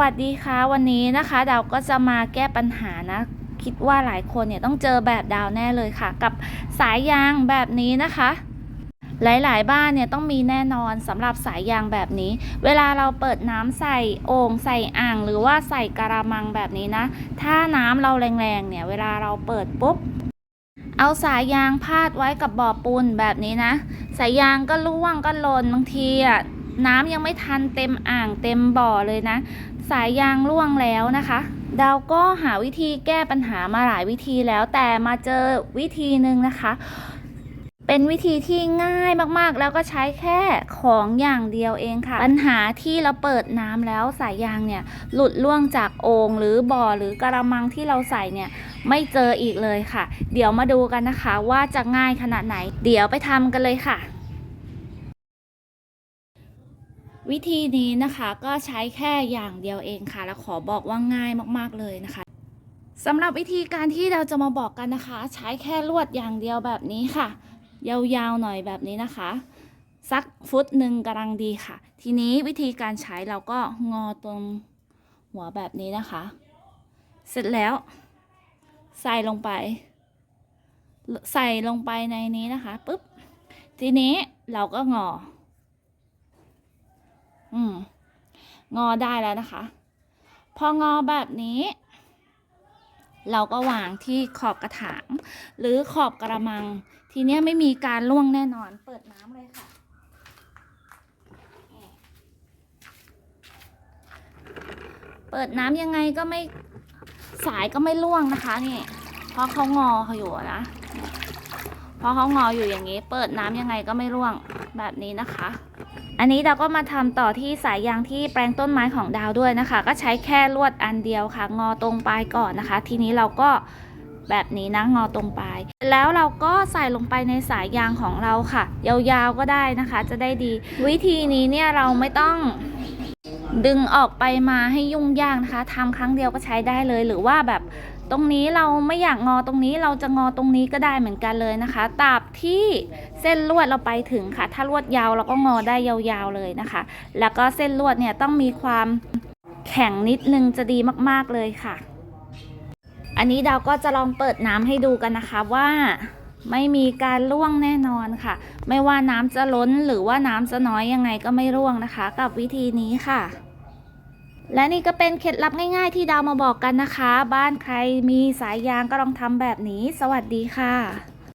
วัสดีค่ะวันนี้นะคะดาวก็จะมาแก้ปัญหานะ คิดว่าหลายคนเนี่ยต้องเจอแบบดาวแน่เลยค่ะ กับสายยางแบบนี้นะคะ หลาย ๆ บ้านเนี่ยต้องมีแน่นอนสำหรับสายยางแบบนี้ เวลาเราเปิดน้ำใส่โอ่งใส่อ่างหรือว่าใส่กระมังแบบนี้นะ ถ้าน้ำเราแรงๆเนี่ยเวลาเราเปิดปุ๊บเอาสายยางพาดไว้กับบ่อปูนแบบนี้นะ สายยางก็ร่วงก็หล่นบางทีอะน้ำยังไม่ทันเต็มอ่างเต็มบ่อเลยนะ สายยางร่วงแล้วนะคะดาวก็หาวิธีแก้ปัญหามาหลายวิธีแล้วแต่มาเจอวิธีหนึ่งนะคะ เป็นวิธีที่ง่ายมากๆ แล้วก็ใช้แค่ของอย่างเดียวเองค่ะ ปัญหาที่เราเปิดน้ำแล้วสายยางเนี่ยหลุดล่วงจากโอ่งหรือบ่อหรือกระมังที่เราใส่เนี่ยไม่เจออีกเลยค่ะ เดี๋ยวมาดูกันนะคะว่าจะง่ายขนาดไหน เดี๋ยวไปทำกันเลยค่ะ วิธีนี้นะคะก็ใช้แค่อย่างเดียวเองค่ะ แล้วขอบอกว่าง่ายมากๆเลยนะคะสำหรับวิธีการที่เราจะมาบอกกันนะคะ ใช้แค่ลวดอย่างเดียวแบบนี้ค่ะ ยาวๆหน่อยแบบนี้นะคะสักฟุตหนึ่งกำลังดีค่ะ ทีนี้วิธีการใช้เราก็งอตรงหัวแบบนี้นะคะ เสร็จแล้ว ใส่ลงไป ใส่ลงไปในนี้นะคะปุ๊บทีนี้เราก็งอ อืม งอได้แล้วนะคะ พองอแบบนี้ เราก็วางที่ขอบกระถาง หรือขอบกระมัง ทีเนี้ยไม่มีการล่วงแน่นอน เปิดน้ำเลยค่ะเปิดน้ำยังไงก็ไม่สายก็ไม่ล่วงนะคะนี่เพราะเขางอเขาอยู่นะเพราะเขางออยู่อย่างนี้ เปิดน้ำยังไงก็ไม่ร่วง แบบนี้นะคะ อันนี้เราก็มาทำต่อที่สายยางที่แปลงต้นไม้ของดาวด้วยนะคะ ก็ใช้แค่ลวดอันเดียวค่ะ งอตรงปลายก่อนนะคะ ทีนี้เราก็แบบนี้นะงอตรงปลาย แล้วเราก็ใส่ลงไปในสายยางของเราค่ะ ยาวๆก็ได้นะคะ จะได้ดี วิธีนี้เนี่ยเราไม่ต้องดึงออกไปมาให้ยุ่งยากนะคะทำครั้งเดียวก็ใช้ได้เลย หรือว่าแบบ ตรงนี้เราไม่อยากงอตรงนี้เราจะงอตรงนี้ก็ได้เหมือนกันเลยนะคะตราบที่เส้นลวดเราไปถึงค่ะ ถ้าลวดยาวเราก็งอได้ยาวๆเลยนะคะ แล้วก็เส้นลวดเนี่ยต้องมีความแข็งนิดนึงจะดีมากๆเลยค่ะ อันนี้เราก็จะลองเปิดน้ำให้ดูกันนะคะว่าไม่มีการร่วงแน่นอนค่ะ ไม่ว่าน้ำจะล้นหรือว่าน้ำจะน้อยยังไงก็ไม่ร่วงนะคะ กับวิธีนี้ค่ะ และนี่ก็เป็นเคล็ดลับง่ายๆ ที่ดาวมาบอกกันนะคะ บ้านใครมีสายยางก็ลองทำแบบนี้ สวัสดีค่ะ